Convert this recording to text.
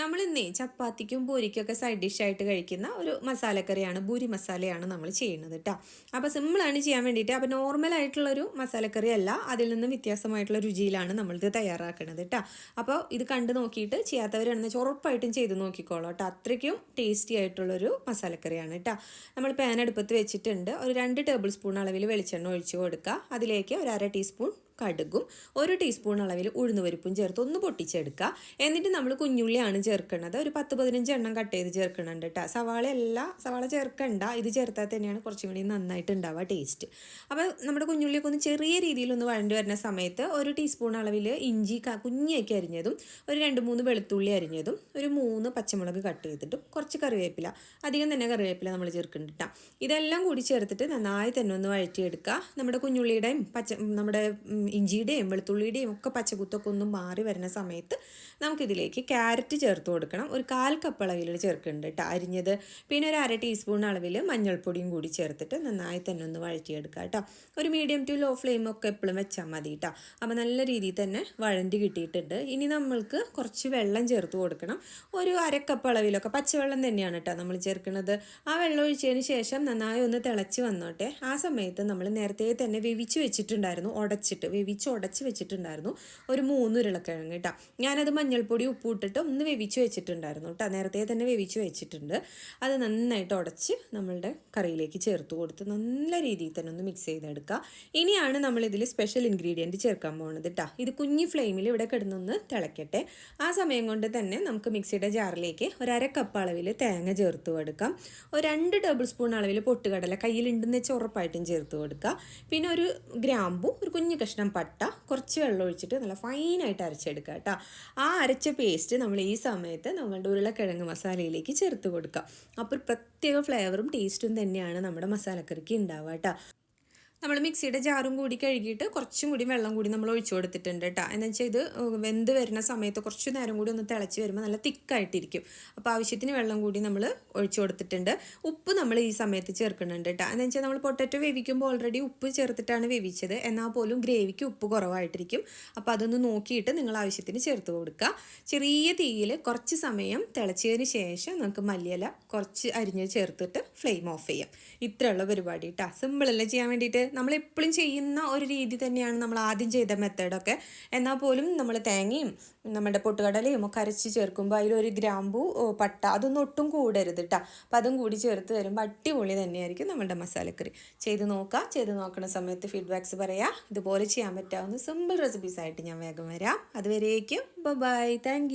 നമ്മൾ ഇന്നേ ചപ്പാത്തിക്കും പൂരിക്കൊക്കെ സൈഡ് ഡിഷായിട്ട് കഴിക്കുന്ന ഒരു മസാലക്കറിയാണ് പൂരി മസാലയാണ് നമ്മൾ ചെയ്യുന്നത് കേട്ടോ അപ്പോൾ സിമ്പിളാണ് ചെയ്യാൻ വേണ്ടിയിട്ട് അപ്പോൾ നോർമലായിട്ടുള്ളൊരു മസാലക്കറി അല്ല അതിൽ നിന്നും വ്യത്യാസമായിട്ടുള്ള രുചിയിലാണ് നമ്മളിത് തയ്യാറാക്കുന്നത് കേട്ടോ അപ്പോൾ ഇത് കണ്ടു നോക്കിയിട്ട് ചെയ്യാത്തവരാണെന്ന് ഉറപ്പായിട്ടും ചെയ്ത് നോക്കിക്കോളൂ കേട്ടോ അത്രയ്ക്കും ടേസ്റ്റി ആയിട്ടുള്ളൊരു മസാലക്കറിയാണ് കേട്ടോ നമ്മൾ പാൻ അടുപ്പത്ത് വെച്ചിട്ടുണ്ട്. ഒരു രണ്ട് ടേബിൾ സ്പൂൺ അളവിൽ വെളിച്ചെണ്ണ ഒഴിച്ച് കൊടുക്കുക. അതിലേക്ക് ഒരു അര ടീസ്പൂൺ കടുകും ഒരു ടീസ്പൂൺ അളവിൽ ഉഴുന്നുപരിപ്പും ചേർത്ത് ഒന്ന് പൊട്ടിച്ചെടുക്കുക. എന്നിട്ട് നമ്മൾ കുഞ്ഞുള്ളിയാണ് ചേർക്കുന്നത്. ഒരു പത്ത് പതിനഞ്ച് എണ്ണം കട്ട് ചെയ്ത് ചേർക്കുന്നുണ്ട് കേട്ടോ. സവാള അല്ല സവാള ചേർക്കണ്ട. ഇത് ചേർത്താൽ തന്നെയാണ് കുറച്ചും കൂടി നന്നായിട്ട് ഉണ്ടാവുക ടേസ്റ്റ് അപ്പോൾ നമ്മുടെ കുഞ്ഞുള്ളിയൊക്കെ ഒന്ന് ചെറിയ രീതിയിൽ ഒന്ന് വഴണ്ടി വരുന്ന സമയത്ത് ഒരു ടീസ്പൂൺ അളവിൽ ഇഞ്ചി കുഞ്ഞിയൊക്കെ അരിഞ്ഞതും ഒരു രണ്ട് മൂന്ന് വെളുത്തുള്ളി അരിഞ്ഞതും ഒരു മൂന്ന് പച്ചമുളക് കട്ട് ചെയ്തിട്ടും കുറച്ച് കറിവേപ്പില അധികം തന്നെ കറിവേപ്പില നമ്മൾ ചേർക്കുന്നുണ്ട് ഇതെല്ലാം കൂടി ചേർത്തിട്ട് നന്നായി തന്നെ ഒന്ന് വഴറ്റിയെടുക്കുക. നമ്മുടെ കുഞ്ഞുള്ളിയുടെയും പച്ച നമ്മുടെ ഇഞ്ചിയുടെയും വെളുത്തുള്ളിയുടെയും ഒക്കെ പച്ചകുത്തൊക്കെ ഒന്ന് മാറി വരുന്ന സമയത്ത് നമുക്കിതിലേക്ക് ക്യാരറ്റ് ചേർത്ത് കൊടുക്കണം. ഒരു കാൽ കപ്പ് അളവിൽ ചേർക്കുന്നുണ്ട് കേട്ടോ അരിഞ്ഞത് പിന്നെ ഒരു അര ടീസ്പൂൺ അളവിൽ മഞ്ഞൾപ്പൊടിയും കൂടി ചേർത്തിട്ട് നന്നായി തന്നെ ഒന്ന് വഴറ്റിയെടുക്കുക കേട്ടോ ഒരു മീഡിയം ടു ലോ ഫ്ലെയിം ഒക്കെ എപ്പോഴും വെച്ചാൽ മതി കേട്ടോ അപ്പോൾ നല്ല രീതിയിൽ തന്നെ വഴണ്ടി കിട്ടിയിട്ടുണ്ട്. ഇനി നമ്മൾക്ക് കുറച്ച് വെള്ളം ചേർത്ത് കൊടുക്കണം. ഒരു അരക്കപ്പ് അളവിലൊക്കെ പച്ചവെള്ളം തന്നെയാണ് കേട്ടോ നമ്മൾ ചേർക്കുന്നത്. ആ വെള്ളം ഒഴിച്ചതിന് ശേഷം നന്നായി ഒന്ന് തിളച്ച് വന്നോട്ടെ. ആ സമയത്ത് നമ്മൾ നേരത്തെ തന്നെ വേവിച്ച് വെച്ചിട്ടുണ്ടായിരുന്നു. ഉടച്ചിട്ട് വേവിച്ച് ഉടച്ച് വെച്ചിട്ടുണ്ടായിരുന്നു. ഒരു മൂന്ന് ഉരുളക്കിഴങ്ങ് കേട്ടോ. ഞാനത് മഞ്ഞൾപ്പൊടി ഉപ്പ് ഇട്ടിട്ട് ഒന്ന് വേവിച്ച് വെച്ചിട്ടുണ്ടായിരുന്നു കേട്ടോ. നേരത്തെ തന്നെ വേവിച്ച് വെച്ചിട്ടുണ്ട്. അത് നന്നായിട്ട് ഉടച്ച് നമ്മളുടെ കറിയിലേക്ക് ചേർത്ത് കൊടുത്ത് നല്ല രീതിയിൽ തന്നെ ഒന്ന് മിക്സ് ചെയ്തെടുക്കുക. ഇനിയാണ് നമ്മളിതിൽ സ്പെഷ്യൽ ഇൻഗ്രീഡിയന്റ് ചേർക്കാൻ പോകുന്നത് കേട്ടോ. ഇത് കുഞ്ഞി ഫ്ലെയിമിൽ ഇവിടെ കിടന്നൊന്ന് തിളക്കട്ടെ. ആ സമയം കൊണ്ട് തന്നെ നമുക്ക് മിക്സിയുടെ ജാറിലേക്ക് ഒരു അര കപ്പ് അളവിൽ തേങ്ങ ചേർത്ത് കൊടുക്കാം. ഒരു രണ്ട് ടേബിൾ സ്പൂൺ അളവിൽ പൊട്ടുകടല കയ്യിലുണ്ടെന്ന് വെച്ചാൽ ഉറപ്പായിട്ടും ചേർത്ത് കൊടുക്കുക. പിന്നെ ഒരു ഗ്രാമ്പു ഒരു കുഞ്ഞു കഷ്ണം പട്ട കുറച്ച് വെള്ളം ഒഴിച്ചിട്ട് നല്ല ഫൈനായിട്ട് അരച്ചെടുക്കുക കേട്ടോ. ആ അരച്ച പേസ്റ്റ് നമ്മൾ ഈ സമയത്ത് നമ്മളുടെ ഉരുളക്കിഴങ്ങ് മസാലയിലേക്ക് ചേർത്ത് കൊടുക്കുക. അപ്പോൾ പ്രത്യേക ഫ്ലേവറും ടേസ്റ്റും തന്നെയാണ് നമ്മുടെ മസാലക്കറിക്ക് ഉണ്ടാവുക കേട്ടോ. നമ്മൾ മിക്സിയുടെ ജാറും കൂടി കഴുകിയിട്ട് കുറച്ചും കൂടി വെള്ളം കൂടി നമ്മൾ ഒഴിച്ചു കൊടുത്തിട്ടുണ്ട് കേട്ടോ എന്ന് വെച്ചാൽ ഇത് വെന്ത് വരുന്ന സമയത്ത് കുറച്ച് നേരം കൂടി ഒന്ന് തിളച്ച് വരുമ്പോൾ നല്ല തിക്കായിട്ടിരിക്കും. അപ്പോൾ ആവശ്യത്തിന് വെള്ളം കൂടി നമ്മൾ ഒഴിച്ചു കൊടുത്തിട്ടുണ്ട്. ഉപ്പ് നമ്മൾ ഈ സമയത്ത് ചേർക്കുന്നുണ്ട് കേട്ടോ എന്ന് വെച്ചാൽ നമ്മൾ പൊട്ടറ്റോ വേവിക്കുമ്പോൾ ഓൾറെഡി ഉപ്പ് ചേർത്തിട്ടാണ് വേവിച്ചത്. എന്നാൽ പോലും ഗ്രേവിക്ക് ഉപ്പ് കുറവായിട്ടിരിക്കും. അപ്പോൾ അതൊന്ന് നോക്കിയിട്ട് നിങ്ങൾ ആവശ്യത്തിന് ചേർത്ത് കൊടുക്കുക ചെറിയ തീയിൽ കുറച്ച് സമയം തിളച്ചതിന് ശേഷം നമുക്ക് മല്ലിയില കുറച്ച് അരിഞ്ഞ് ചേർത്തിട്ട് ഫ്ലെയിം ഓഫ് ചെയ്യാം. ഇത്രയുള്ള പരിപാടി കേട്ടോ സിമ്പിളല്ലേ ചെയ്യാൻ വേണ്ടിയിട്ട്? നമ്മൾ എപ്പോഴും ചെയ്യുന്ന ഒരു രീതി തന്നെയാണ് നമ്മൾ ആദ്യം ചെയ്ത മെത്തേഡൊക്കെ എന്നാൽ പോലും നമ്മൾ തേങ്ങയും നമ്മുടെ പൊട്ടുകടലയും ഒക്കെ അരച്ച് ചേർക്കുമ്പോൾ അതിലൊരു ഗ്രാമ്പു പട്ട അതൊന്നും ഒട്ടും കൂടരുത് കേട്ടോ അപ്പം അതും കൂടി ചേർത്ത് വരുമ്പോൾ അടിപൊളി തന്നെയായിരിക്കും നമ്മുടെ മസാലക്കറി. ചെയ്ത് നോക്കുക ചെയ്ത് നോക്കുന്ന സമയത്ത് ഫീഡ്ബാക്സ് പറയാം. ഇതുപോലെ ചെയ്യാൻ പറ്റാവുന്ന സിമ്പിൾ റെസിപ്പീസ് ആയിട്ട് ഞാൻ വേഗം വരാം. അതുവരേക്കും. Bye thank